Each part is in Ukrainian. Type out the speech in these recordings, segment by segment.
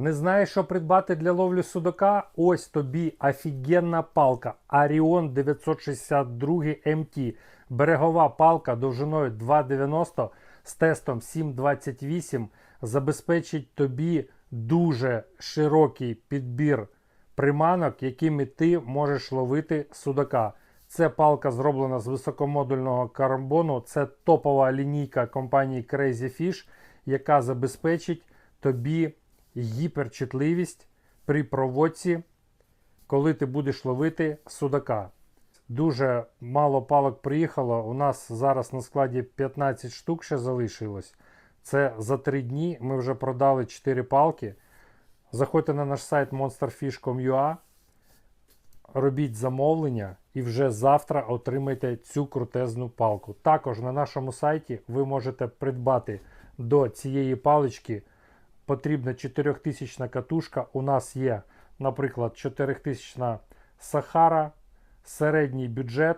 Не знаєш, що придбати для ловлі судака? Ось тобі офігенна палка Arion 962 MT. Берегова палка довжиною 2,90 з тестом 7,28 забезпечить тобі дуже широкий підбір приманок, якими ти можеш ловити судака. Це палка зроблена з високомодульного карбону. Це топова лінійка компанії Crazy Fish, яка забезпечить тобі гіперчутливість при проводці, коли ти будеш ловити судака. Дуже мало палок приїхало. У нас зараз на складі 15 штук ще залишилось. Це за 3 дні ми вже продали 4 палки. Заходьте на наш сайт monsterfish.com.ua, робіть замовлення і вже завтра отримайте цю крутезну палку. Також на нашому сайті ви можете придбати до цієї палички потрібна 4000 катушка. У нас є, наприклад, 4000 Сахара, середній бюджет,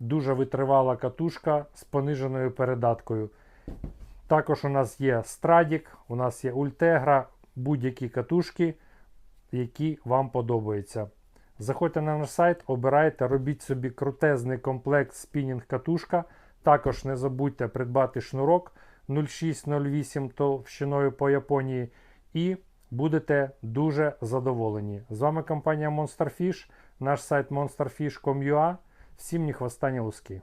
дуже витривала катушка з пониженою передаткою. Також у нас є Страдік, у нас є Ультегра, будь-які катушки, які вам подобаються. Заходьте на наш сайт, обирайте, робіть собі крутезний комплект спінінг катушка. Також не забудьте придбати шнурок 0608 товщиною по Японії і будете дуже задоволені. З вами компанія Monsterfish, наш сайт monsterfish.com.ua. Всім ні хвоста, луски.